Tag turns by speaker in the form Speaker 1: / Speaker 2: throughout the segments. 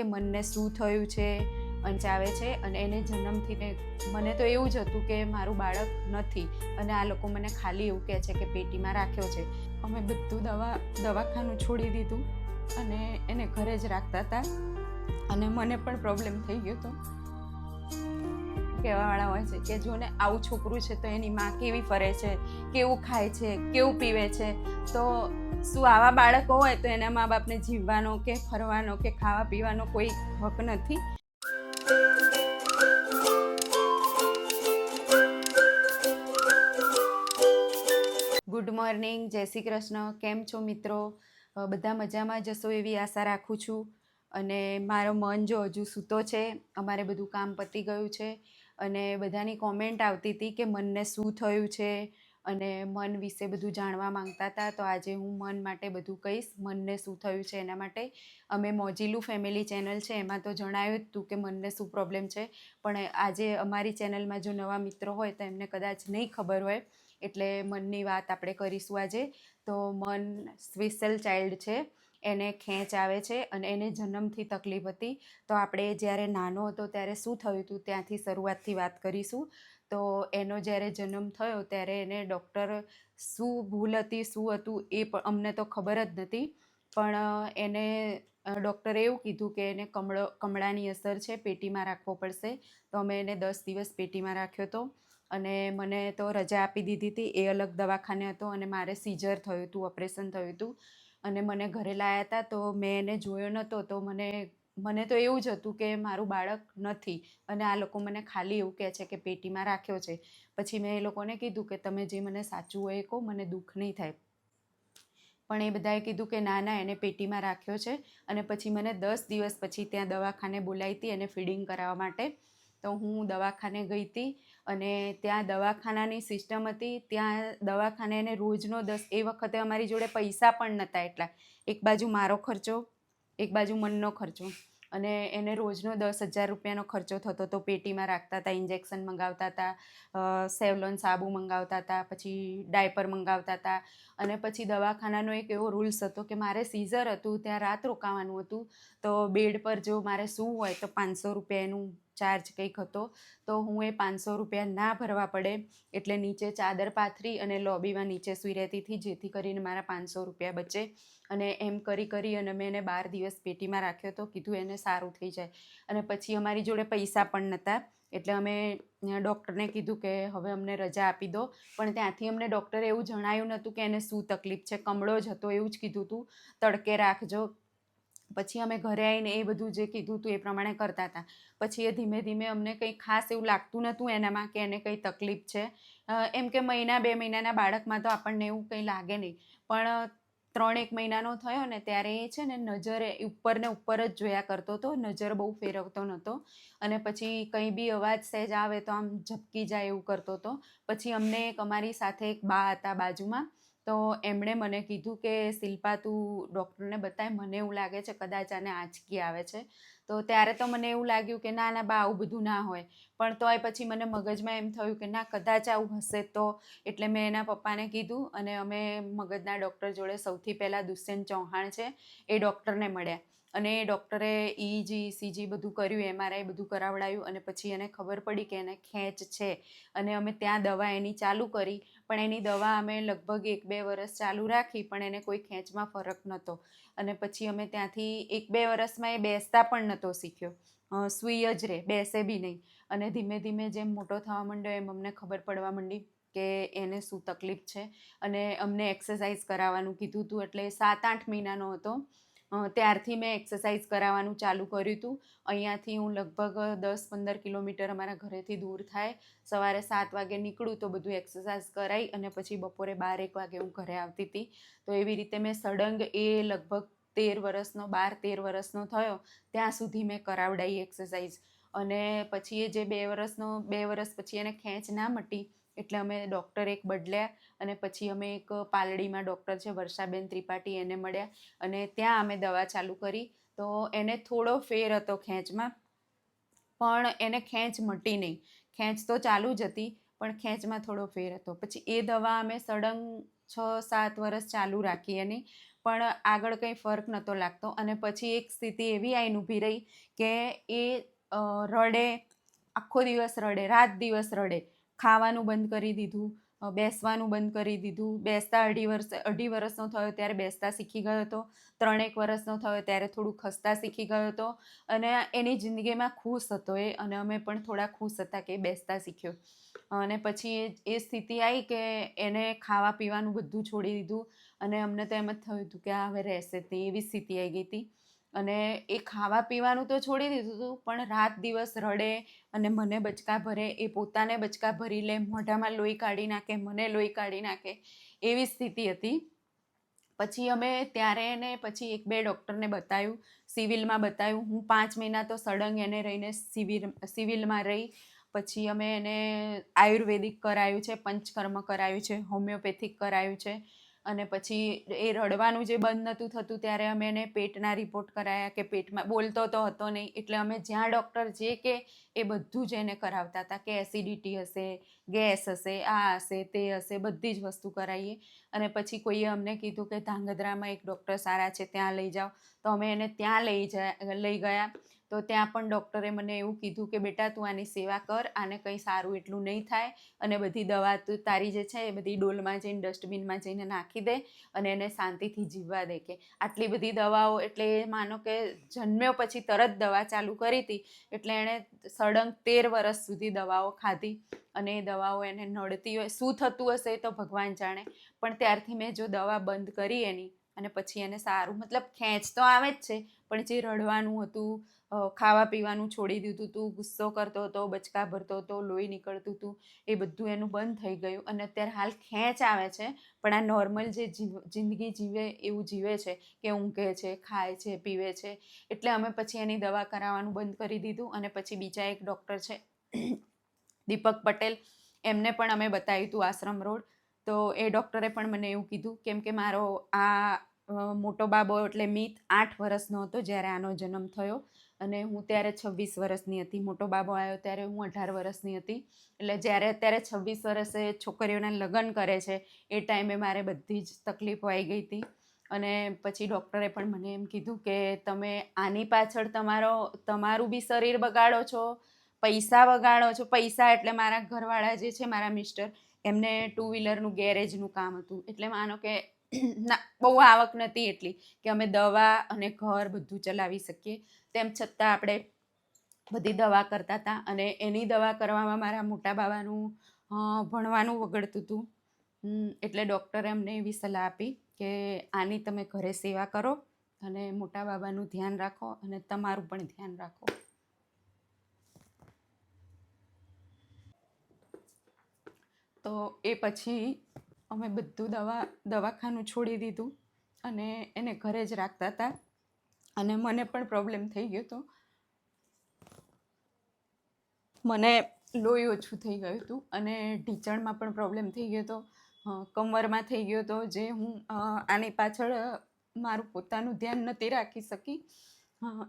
Speaker 1: કે મનને શું થયું છે અંચાવે છે અને એને જન્મથી મને તો એવું જ હતું કે મારું બાળક નથી અને આ લોકો મને ખાલી એવું કહે છે કે પેટીમાં રાખ્યો છે. અમે બધું દવા, દવાખાનું છોડી દીધું અને એને ઘરે જ રાખતા હતા અને મને પણ પ્રોબ્લેમ થઈ ગયો હતો. કહેવાવાળા હોય છે કે જો ને આવું છોકરું છે તો એની માં કેવી ફરે છે, કેવું ખાય છે, કેવું પીવે છે. તો શું આવા બાળકો હોય તો એના મા બાપને જીવવાનો કે ફરવાનો કે ખાવા પીવાનો કોઈ હક નથી? ગુડ મોર્નિંગ, જય શ્રી કૃષ્ણ. કેમ છો મિત્રો? બધા મજામાં જશો એવી આશા રાખું છું. અને મારો મન જો હજુ સૂતો છે, અમારે બધું કામ પતી ગયું છે. અને બધાની કોમેન્ટ આવતી હતી કે મનને શું થયું છે અને મન વિશે બધું જાણવા માંગતા હતા. તો આજે હું મન માટે બધું કહીશ, મનને શું થયું છે એના માટે. અમે મોજીલું ફેમિલી ચેનલ છે, એમાં તો જણાવ્યું જ હતું કે મનને શું પ્રોબ્લેમ છે. પણ આજે અમારી ચેનલમાં જો નવા મિત્રો હોય તો એમને કદાચ નહીં ખબર હોય. એટલે મનની વાત આપણે કરીશું આજે. તો મન સ્પેશિયલ ચાઇલ્ડ છે. એને ખેંચ આવે છે અને એને જન્મથી તકલીફ હતી. તો આપણે જ્યારે નાનો હતો ત્યારે શું થયું હતું ત્યાંથી શરૂઆતથી વાત કરીશું. તો એનો જ્યારે જન્મ થયો ત્યારે એને ડૉક્ટર શું ભૂલ હતી, શું હતું એ પણ અમને તો ખબર જ નથી. પણ એને ડૉક્ટરે એવું કીધું કે એને કમળો, કમળાની અસર છે, પેટીમાં રાખવો પડશે. તો અમે એને દસ દિવસ પેટીમાં રાખ્યો હતો અને મને તો રજા આપી દીધી હતી. એ અલગ દવાખાને હતો અને મારે સીઝર થયું હતું, ઓપરેશન થયું હતું. અને મને ઘરે લાવ્યા હતા તો મેં એને જોયો નહોતો તો મને મને તો એવું જ હતું કે મારું બાળક નથી. અને આ લોકો મને ખાલી એવું કહે છે કે પેટીમાં રાખ્યો છે. પછી મેં એ લોકોને કીધું કે તમે જે મને સાચું હોય એ કહો, મને દુઃખ નહીં થાય. પણ એ બધાએ કીધું કે ના ના, એને પેટીમાં રાખ્યો છે. અને પછી મને દસ દિવસ પછી ત્યાં દવાખાને બોલાવી હતી એને ફીડિંગ કરાવવા માટે. તો હું દવાખાને ગઈ હતી અને ત્યાં દવાખાનાની સિસ્ટમ હતી, ત્યાં દવાખાને એને રોજનો દસ, એ વખતે અમારી જોડે પૈસા પણ નહોતા એટલા. એક બાજુ મારો ખર્ચો, એક બાજુ મનનો ખર્ચો. અને એને રોજનો દસ હજાર રૂપિયાનો ખર્ચો થતો હતો પેટીમાં રાખતા હતા ઇન્જેક્શન મંગાવતા હતા સેવલોન સાબુ મંગાવતા હતા, પછી ડાયપર મંગાવતા હતા. અને પછી દવાખાનાનો એક એવો રૂલ્સ હતો કે મારે સીઝર હતું, ત્યાં રાત રોકાવાનું હતું, તો બેડ પર જો મારે સૂવું હોય તો પાંચસો રૂપિયા એનું ચાર્જ કંઈક હતો, તો હું એ પાંચસો રૂપિયા ના ભરવા પડે. એટલે નીચે ચાદર પાથરી અને લોબીમાં નીચે સૂઈ રહેતી હતી, જેથી કરીને મારા પાંચસો રૂપિયા બચે. અને એમ કરી કરી અને મેં એને બાર દિવસ પેટીમાં રાખ્યો તો કીધું એને સારું થઈ જાય. અને પછી અમારી જોડે પૈસા પણ નહોતા. એટલે અમે ડૉક્ટરને કીધું કે હવે અમને રજા આપી દો. પણ ત્યાંથી અમને ડૉક્ટરે એવું જણાયું નહોતું કે એને શું તકલીફ છે. કમળો જ હતો એવું જ કીધું હતું તડકે રાખજો. પછી અમે ઘરે આવીને એ બધું જે કીધું હતું એ પ્રમાણે કરતા હતા. પછી એ ધીમે ધીમે અમને કંઈ ખાસ એવું લાગતું નહોતું એનામાં કે એને કંઈ તકલીફ છે. એમ કે મહિના, બે મહિનાના બાળકમાં તો આપણને એવું કંઈ લાગે નહીં. પણ ત્રણ એક મહિનાનો થયો ને ત્યારે એ છે ને નજરે ઉપર ને ઉપર જ જોયા કરતો હતો, નજર બહુ ફેરવતો નહોતો. અને પછી કંઈ બી અવાજ સહેજ આવે તો આમ ઝપકી જાય એવું કરતો હતો. પછી અમને એક અમારી સાથે એક બા હતા બાજુમાં. તો એમણે મને કીધું કે, શિલ્પા, તું ડૉક્ટરને બતાય, મને એવું લાગે છે કદાચ આને આંચકી આવે છે. તો ત્યારે તો મને એવું લાગ્યું કે, ના ના, બા, આવું બધું ના હોય. પણ તોય પછી મને મગજમાં એમ થયું કે, ના, કદાચ આવું હશે તો. એટલે મેં એના પપ્પાને કીધું અને અમે મગજના ડૉક્ટર જોડે સૌથી પહેલાં દુષ્યંત ચૌહાણ છે, એ ડૉક્ટરને મળ્યા. અને એ ડૉક્ટરે ઇજી સીજી બધું કર્યું એમઆરઆઈ બધું કરાવડાયું અને પછી એને ખબર પડી કે એને ખેંચ છે. અને અમે ત્યાં દવા એની ચાલુ કરી પણ એની દવા અમે લગભગ એક બે વર્ષ ચાલુ રાખી, પણ એને કોઈ ખેંચમાં ફરક નહોતો. અને પછી અમે ત્યાંથી એક બે વર્ષમાં એ બેસતા પણ નહોતો શીખ્યો. સૂઈ જ રહે, બેસે બી નહીં. અને ધીમે ધીમે જેમ મોટો થવા માંડ્યો, એમ અમને ખબર પડવા માંડી કે એને શું તકલીફ છે. અને અમને એક્સરસાઇઝ કરાવવાનું કીધું હતું એટલે સાત આઠ મહિનાનો હતો. ત્યારથી મેં એક્સરસાઇઝ કરાવવાનું ચાલુ કર્યું હતું અહીંયાથી હું લગભગ દસ પંદર કિલોમીટર અમારા ઘરેથી દૂર થાય. સવારે સાત વાગે નીકળું તો બધું એક્સરસાઇઝ કરાવી અને પછી બપોરે બાર એક વાગે હું ઘરે આવતી હતી તો એવી રીતે મેં સડંગ એ લગભગ તેર વર્ષનો બાર તેર વર્ષનો થયો. ત્યાં સુધી મેં કરાવડાવી એક્સરસાઇઝ. અને પછી એ જે બે વર્ષનો બે વર્ષ પછી એને ખેંચ ના મટી એટલે અમે ડૉક્ટર એક બદલ્યા અને પછી અમે એક પાલડીમાં ડૉક્ટર છે, વર્ષાબેન ત્રિપાઠી, એને મળ્યા અને ત્યાં અમે દવા ચાલુ કરી. તો એને થોડો ફેર હતો ખેંચમાં, પણ એને ખેંચ મટી નહીં. ખેંચ તો ચાલુ જ હતી, પણ ખેંચમાં થોડો ફેર હતો. પછી એ દવા અમે સડંગ છ, સાત વર્ષ ચાલુ રાખી એની પણ આગળ કંઈ ફરક નહોતો લાગતો. અને પછી એક સ્થિતિ એવી આવીને ઊભી રહી કે એ રડે, આખો દિવસ રડે, રાત દિવસ રડે. ખાવાનું બંધ કરી દીધું બેસવાનું બંધ કરી દીધું. બેસતા અઢી વર્ષ, અઢી વર્ષનો થયો ત્યારે બેસતા શીખી ગયો હતો. ત્રણેક વર્ષનો થયો ત્યારે થોડું ખસતા શીખી ગયો હતો. અને એની જિંદગીમાં ખુશ હતો એ, અને અમે પણ થોડા ખુશ હતા કે બેસતા શીખ્યો. અને પછી એ એ સ્થિતિ આવી કે એને ખાવા પીવાનું બધું છોડી દીધું. અને અમને તો એમ જ થયું હતું કે હવે રહેશે તે એવી સ્થિતિ આવી ગઈ હતી. અને એ ખાવા પીવાનું તો છોડી દીધું હતું પણ રાત દિવસ રડે અને મને બચકા ભરે, એ પોતાને બચકા ભરી લે, મોઢામાં લોહી કાઢી નાખે, મને લોહી કાઢી નાખે, એવી સ્થિતિ હતી. પછી અમે ત્યારે એને પછી એક બે ડૉક્ટરને બતાવ્યું સિવિલમાં બતાવ્યું હું પાંચ મહિના તો સળંગ એને રહીને સિવિલ સિવિલમાં રહી. પછી અમે એને આયુર્વેદિક કરાયું છે, પંચકર્મ કરાયું છે, હોમિયોપેથિક કરાયું છે. અને પછી એ રડવાનું જે બંધ નહોતું થતું ત્યારે અમે એને પેટના રિપોર્ટ કરાયા કે પેટમાં બોલતો તો હતો નહીં. એટલે અમે જ્યાં ડૉક્ટર જે કે એ બધું જ એને કરાવતા હતા કે એસિડિટી હશે ગેસ હશે, આ હશે, તે હશે, બધી જ વસ્તુ કરાવીએ અને પછી કોઈએ અમને કીધું કે ધાંગધ્રામાં એક ડૉક્ટર સારા છે, ત્યાં લઈ જાઓ. તો અમે એને ત્યાં લઈ જા, લઈ ગયા. તો ત્યાં પણ ડૉક્ટરે મને એવું કીધું કે, બેટા, તું આની સેવા કર, આને કંઈ સારું એટલું નહીં થાય અને બધી દવા તું તારી જે છે એ બધી ડોલમાં જઈને, ડસ્ટબિનમાં જઈને નાખી દે અને એને શાંતિથી જીવવા દે કે. આટલી બધી દવાઓ, એટલે એ માનો કે જન્મ્યો પછી તરત દવા ચાલુ કરી હતી, એટલે એણે સળંગ તેર વર્ષ સુધી દવાઓ ખાધી અને એ દવાઓ એને નડતી હોય, શું થતું હશે તો ભગવાન જાણે, પણ ત્યારથી મેં જો દવા બંધ કરી એની અને પછી એને સારું, મતલબ ખેંચ તો આવે જ છે પણ જે રડવાનું હતું ખાવા પીવાનું છોડી દીધું હતું ગુસ્સો કરતો હતો, બચકા ભરતો હતો, લોહી નીકળતું હતું, એ બધું એનું બંધ થઈ ગયું. અને અત્યારે હાલ ખેંચ આવે છે, પણ આ નોર્મલ જે જિંદગી જીવે એવું જીવે છે કે ઊંઘે છે, ખાય છે, પીવે છે, એટલે અમે પછી એની દવા કરાવવાનું બંધ કરી દીધું અને પછી બીજા એક ડૉક્ટર છે, દીપક પટેલ, એમને પણ અમે બતાવ્યું હતું આશ્રમ રોડ. તો એ ડૉક્ટરે પણ મને એવું કીધું, કેમ કે મારો આ મોટો બાબો એટલે મિત આઠ વર્ષનો હતો જ્યારે આનો જન્મ થયો અને હું ત્યારે છવ્વીસ વર્ષની હતી. મોટો બાબો આવ્યો ત્યારે હું અઢાર વર્ષની હતી. એટલે જ્યારે અત્યારે છવ્વીસ વર્ષે છોકરીઓના લગ્ન કરે છે, એ ટાઈમે મારે બધી જ તકલીફો આવી ગઈ હતી. અને પછી ડૉક્ટરે પણ મને એમ કીધું કે તમે આની પાછળ તમારો, તમારું બી શરીર બગાડો છો, પૈસા બગાડો છો. પૈસા એટલે મારા ઘરવાળા જે છે, મારા મિસ્ટર, એમને ટુ વ્હીલરનું ગેરેજનું કામ હતું. એટલે માનો કે ના, બહુ આવક નથી એટલી કે અમે દવા અને ઘર બધું ચલાવી શકીએ. તેમ છતાં આપણે બધી દવા કરતા હતા અને એની દવા કરવામાં મારા મોટા બાબાનું ભણવાનું વગડતું હતું. એટલે ડૉક્ટરે અમને એવી સલાહ આપી કે આની તમે ઘરે સેવા કરો અને મોટા બાબાનું ધ્યાન રાખો અને તમારું પણ ધ્યાન રાખો. તો એ પછી અમે બધું દવા, દવાખાનું છોડી દીધું અને એને ઘરે જ રાખતા હતા. અને મને પણ પ્રોબ્લેમ થઈ ગયો હતો. મને લોહી ઓછું થઈ ગયું હતું અને ઢીંચણમાં પણ પ્રોબ્લેમ થઈ ગયો હતો. કમરમાં થઈ ગયો હતો જે હું આની પાછળ મારું પોતાનું ધ્યાન નથી રાખી શકી.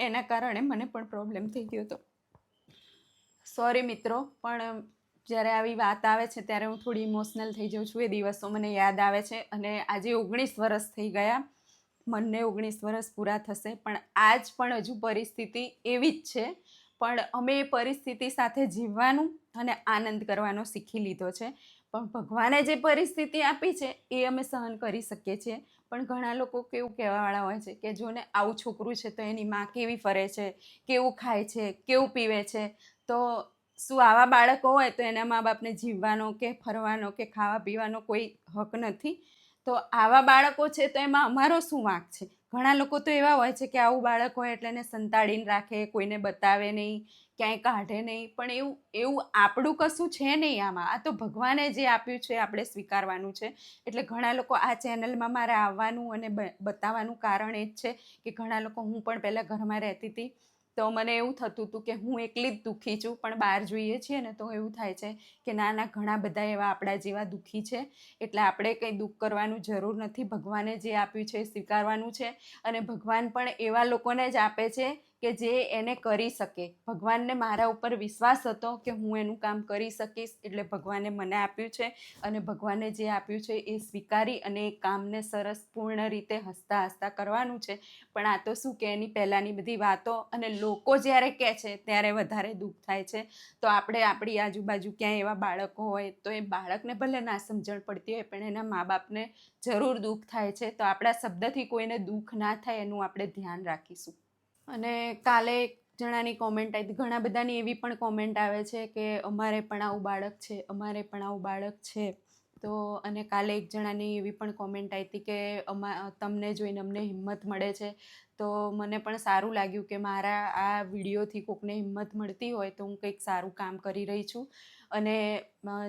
Speaker 1: એના કારણે મને પણ પ્રોબ્લેમ થઈ ગયો હતો. સોરી મિત્રો, પણ જ્યારે આવી વાત આવે છે, ત્યારે હું થોડી ઇમોશનલ થઈ જાઉં છું એ દિવસો મને યાદ આવે છે. અને આજે ઓગણીસ વર્ષ થઈ ગયા. મને ઓગણીસ વર્ષ પૂરા થશે. પણ આજ પણ હજુ પરિસ્થિતિ એવી જ છે. પણ અમે એ પરિસ્થિતિ સાથે જીવવાનું અને આનંદ કરવાનો શીખી લીધો છે. પણ ભગવાને જે પરિસ્થિતિ આપી છે, એ અમે સહન કરી શકીએ છીએ. પણ ઘણા લોકો કેવું કહેવાવાળા હોય છે કે જો ને આવું છોકરું છે તો એની માં કેવી ફરે છે, કેવું ખાય છે, કેવું પીવે છે. તો શું આવા બાળકો હોય તો એના મા બાપને જીવવાનો કે ફરવાનો કે ખાવા પીવાનો કોઈ હક નથી. તો આવા બાળકો છે તો એમાં અમારો શું વાંક છે? ઘણા લોકો તો એવા હોય છે કે આવું બાળક હોય એટલે એને સંતાડીને રાખે, કોઈને બતાવે નહીં, ક્યાંય કાઢે નહીં. પણ એવું એવું આપણું કશું છે નહીં આમાં. આ તો ભગવાને જે આપ્યું છે, આપણે સ્વીકારવાનું છે. એટલે ઘણા લોકો આ ચેનલમાં મારે આવવાનું અને બતાવવાનું કારણ એ જ છે કે ઘણા લોકો હું પણ પહેલાં ઘરમાં રહેતી હતી. તો મને એવું થતું હતું કે હું એકલી જ દુઃખી છું, પણ બહાર જોઈએ છીએ ને તો એવું થાય છે કે ના ના ઘણા બધા એવા આપણા જેવા દુઃખી છે. એટલે આપણે કંઈ દુઃખ કરવાનું જરૂર નથી. ભગવાને જે આપ્યું છે એ સ્વીકારવાનું છે અને ભગવાન પણ એવા લોકોને જ આપે છે કે જે એને કરી શકે. ભગવાનને મારા ઉપર વિશ્વાસ હતો કે હું એનું કામ કરી શકીશ એટલે ભગવાને મને આપ્યું છે અને ભગવાને જે આપ્યું છે એ સ્વીકારી અને એ કામને સરસ પૂર્ણ રીતે હસતા હસતા કરવાનું છે. પણ આ તો શું કે એની પહેલાંની બધી વાતો અને લોકો જ્યારે કહે છે ત્યારે વધારે દુઃખ થાય છે. તો આપણે આપણી આજુબાજુ ક્યાંય એવા બાળકો હોય તો એ બાળકને ભલે ના સમજણ પડતી હોય પણ એના મા બાપને જરૂર દુઃખ થાય છે. તો આપણા શબ્દથી કોઈને દુઃખ ના થાય એનું આપણે ધ્યાન રાખીશું. અને કાલે એક જણાની કોમેન્ટ આવી ઘણા બધાની એવી પણ કોમેન્ટ આવે છે કે, અમારે પણ આવું બાળક છે, અમારે પણ આવું બાળક છે. તો, અને કાલે એક જણાની એવી પણ કોમેન્ટ આવી હતી કે, અમા, તમને જોઈને અમને હિંમત મળે છે. તો મને પણ સારું લાગ્યું કે મારા આ વિડીયોથી કોકને હિંમત મળતી હોય તો હું કંઈક સારું કામ કરી રહી છું. અને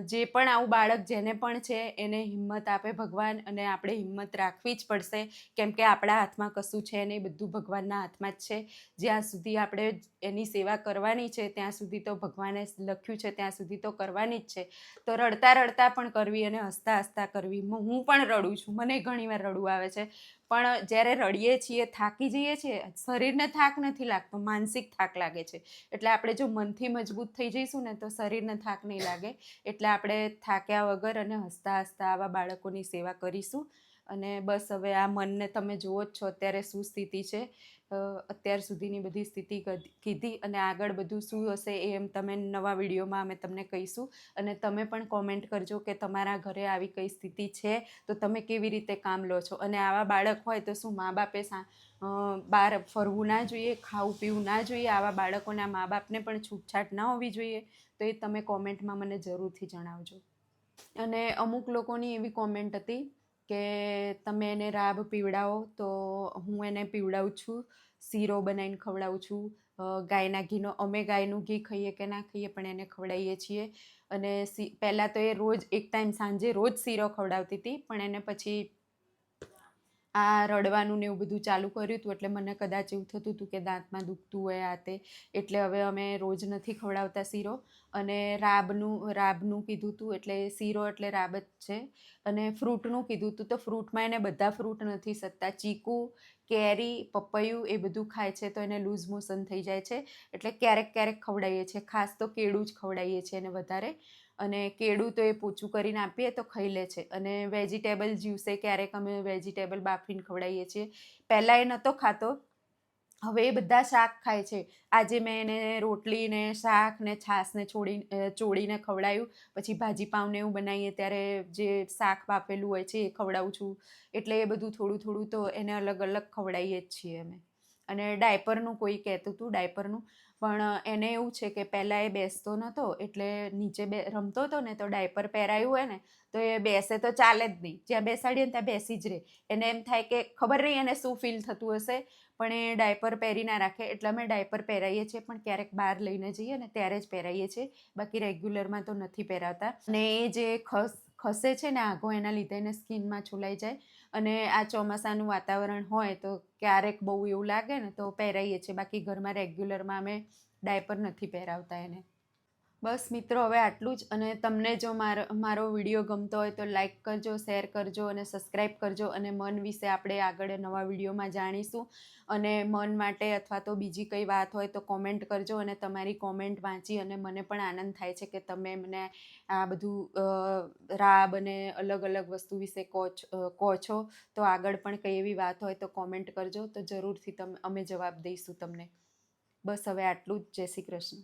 Speaker 1: જે પણ આવું બાળક જેને પણ છે, એને હિંમત આપે ભગવાન અને આપણે હિંમત રાખવી જ પડશે. કેમ કે આપણા હાથમાં કશું છે નહીં બધું ભગવાનના હાથમાં જ છે. જ્યાં સુધી આપણે એની સેવા કરવાની છે, ત્યાં સુધી તો ભગવાને લખ્યું છે, ત્યાં સુધી તો કરવાની જ છે. તો રડતા રડતા પણ કરવી અને હસતા હસતા કરવી. હું પણ રડું છું. મને ઘણીવાર રડવું આવે છે. પણ જ્યારે રડીએ છીએ, થાકી જઈએ છીએ, શરીરને થાક નથી લાગતો, માનસિક થાક લાગે છે. એટલે આપણે જો મનથી મજબૂત થઈ જઈશું ને તો શરીરને થાક નહીં લાગે. એટલે આપણે થાક્યા વગર અને હસતા હસતા આવા બાળકોની સેવા કરીશું. અને બસ હવે આ મનને તમે જુઓ જ છો અત્યારે શું સ્થિતિ છે. અત્યાર સુધીની બધી સ્થિતિ કીધી અને આગળ બધું શું હશે એ એમ તમે નવા વિડીયોમાં અમે તમને કહીશું. અને તમે પણ કોમેન્ટ કરજો કે તમારા ઘરે આવી કઈ સ્થિતિ છે, તો તમે કેવી રીતે કામ લો છો? અને આવા બાળક હોય તો શું મા બાપે બહાર ફરવું ના જોઈએ, ખાવું પીવું ના જોઈએ? આવા બાળકોના મા બાપને પણ છૂટછાટ ના હોવી જોઈએ? તો એ તમે કોમેન્ટમાં મને જરૂરથી જણાવજો. અને અમુક લોકોની એવી કોમેન્ટ હતી કે તમે એને રાબ પીવડાવો, તો હું એને પીવડાવું છું. શીરો બનાવીને ખવડાવું છું. ગાયના ઘીનો, અમે ગાયનું ઘી ખાઈએ કે ના ખાઈએ, પણ એને ખવડાવીએ છીએ. અને પહેલાં તો એ રોજ, એક ટાઈમ સાંજે રોજ શીરો ખવડાવતી હતી, પણ એને પછી આ રડવાનું ને એવું બધું ચાલુ કર્યું હતું એટલે મને કદાચ એવું થતું હતું કે દાંતમાં દુખતું હોય આ તે. એટલે હવે અમે રોજ નથી ખવડાવતા શીરો અને રાબનું રાબનું કીધું હતું એટલે શીરો એટલે રાબ જ છે. અને ફ્રૂટનું કીધું હતું તો ફ્રૂટમાં એને બધા ફ્રૂટ નથી સત્તા ચીકુ, કેરી, પપૈયું એ બધું ખાય છે તો એને લૂઝ મોશન થઈ જાય છે. એટલે ક્યારેક ક્યારેક ખવડાવીએ છીએ. ખાસ તો કેળું જ ખવડાવીએ છીએ એને વધારે. અને કેળું તો એ પોચું કરીને આપીએ તો ખાઈ લે છે. અને વેજીટેબલ જ્યુસે ક્યારેક અમે વેજીટેબલ બાફીને ખવડાવીએ છીએ. પહેલાં એ નહોતો ખાતો. હવે એ બધા શાક ખાય છે. આજે મેં એને રોટલીને શાક ને છાશને છોડી ચોળીને ખવડાવ્યું પછી ભાજી પાઉંને એવું બનાવીએ ત્યારે જે શાક બાફેલું હોય છે એ ખવડાવું છું. એટલે એ બધું થોડું થોડું તો એને અલગ અલગ ખવડાવીએ જ છીએ અમે. અને ડાયપરનું કોઈ કહેતું હતું ડાયપરનું. પણ એને એવું છે કે પહેલાં એ બેસતો નહોતો એટલે નીચે બે, રમતો હતો ને તો ડાયપર પહેરાયું હોય ને, તો એ બેસે તો ચાલે જ નહીં. જ્યાં બેસાડીએ ને ત્યાં બેસી જ રહે. એને એમ થાય કે ખબર નહીં એને શું ફીલ થતું હશે, પણ એ ડાયપર પહેરી ના રાખે. એટલે અમે ડાયપર પહેરાવીએ છીએ, પણ ક્યારેક બહાર લઈને જઈએ ને ત્યારે જ પહેરાવીએ છીએ. બાકી રેગ્યુલરમાં તો નથી પહેરાવતા અને એ જે ખસ, ખસે છે ને આઘો, એના લીધે એને સ્કિનમાં છુલાઈ જાય. અને આ ચોમાસાનું વાતાવરણ હોય તો ક્યારેક બહુ એવું લાગે ને તો પહેરાવીએ છીએ. બાકી ઘરમાં રેગ્યુલરમાં અમે ડાયપર નથી પહેરાવતા એને. બસ મિત્રો, હવે આટલું જ. અને તમને જો મારો મારો વીડિયો ગમતો હોય તો લાઈક કરજો, શેર કરજો અને સબસ્ક્રાઈબ કરજો અને મન વિશે આપણે આગળ નવા વિડીયોમાં જાણીશું. અને મન માટે અથવા તો બીજી કંઈ વાત હોય તો કોમેન્ટ કરજો અને તમારી કોમેન્ટ વાંચી અને મને પણ આનંદ થાય છે કે તમે મને આ બધું રાબ અને અલગ અલગ વસ્તુ વિશે કોચ કહો છો. તો આગળ પણ કંઈ એવી વાત હોય તો કોમેન્ટ કરજો. તો જરૂરથી તમે, અમે જવાબ દઈશું તમને. બસ હવે આટલું જ. જય શ્રી કૃષ્ણ.